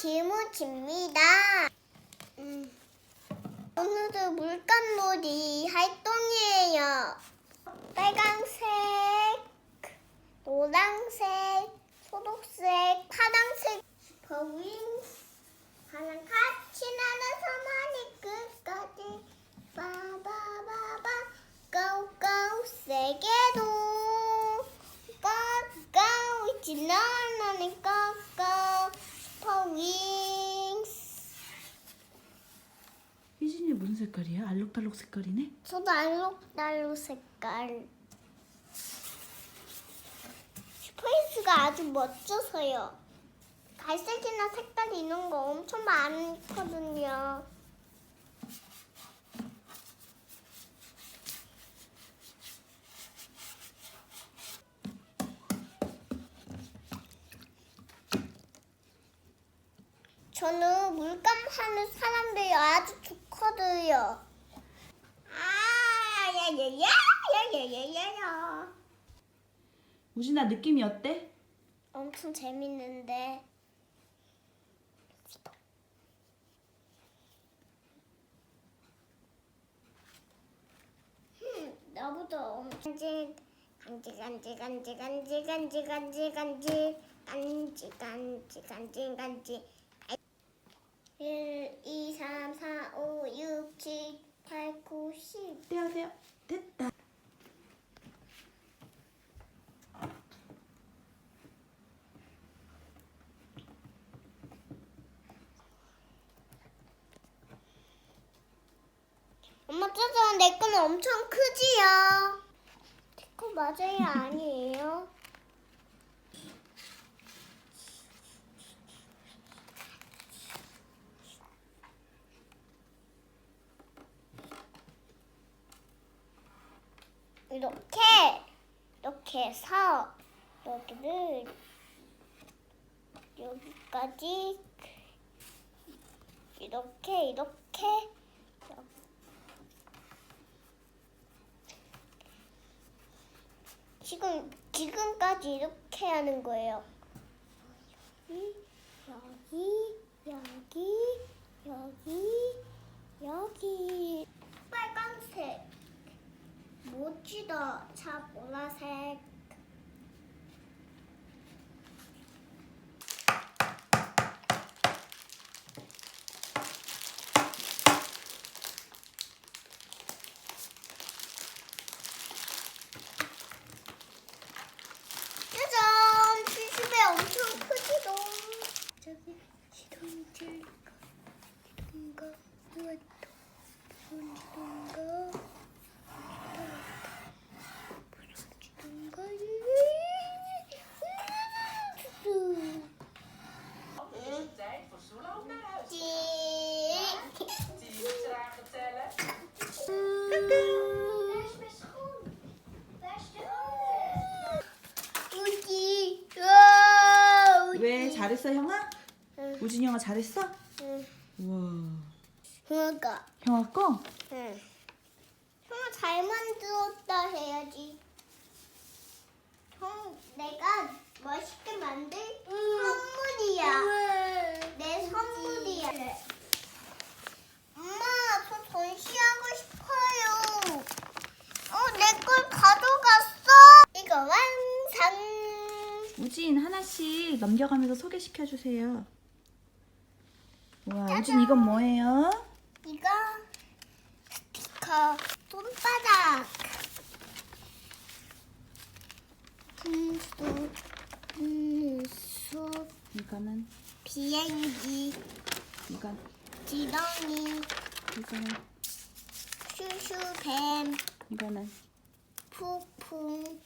김우치입니다. 음, 오늘은 물감놀이 활동이에요. 빨강색, 노란색, 초록색, 파란색, 버윙, 하랑 같이 나는 서만이 끝까지 바바바바 고고 세게도 고고 고고 슈퍼 윙스 희진이 무슨 색깔이야? 알록달록 색깔이네? 저도 알록달록 색깔 슈퍼 윙스가 아주 멋져서요 갈색이나 색깔 이런 거 엄청 많거든요 저는 물감 하는 사람들이 아주 좋거든요. 아, 야야야, 야야야야야. 우진아 느낌이 어때? 엄청 재밌는데. 흠, 나보다 엄청 간지 간지 간지 간지 간지 간지 간지 간지 간지 간지 간지 간지 내 거는 엄청 크지요. 내거 맞아요 아니에요? 이렇게 이렇게 해서 여기를 여기까지 이렇게 이렇게 지금 지금까지 이렇게 하는 거예요. 여기 여기 여기 여기 빨간색 멋지다. 자 보라색 시동질 시동가 누웠다 시동가 시동가 잘했어 형아? 응. 우진이 형아 잘했어? 응. 우와. 그러니까. 형아 거? 응. 형아 잘 만들었다 해야지. 형 내가 멋있게 만들 선물이야. 내 선물이야. 엄마 저 전시하고 싶어요. 어 내 걸 가져갔어. 이거 완성. 우진 하나씩 넘겨가면서 소개시켜 주세요. 우와 우진 이건 뭐예요? 이거 스티커 손바닥. 분수 분수. 이거는? 비행기. 이건? 지렁이. 이거는? 슈슈뱀. 이거는? 폭풍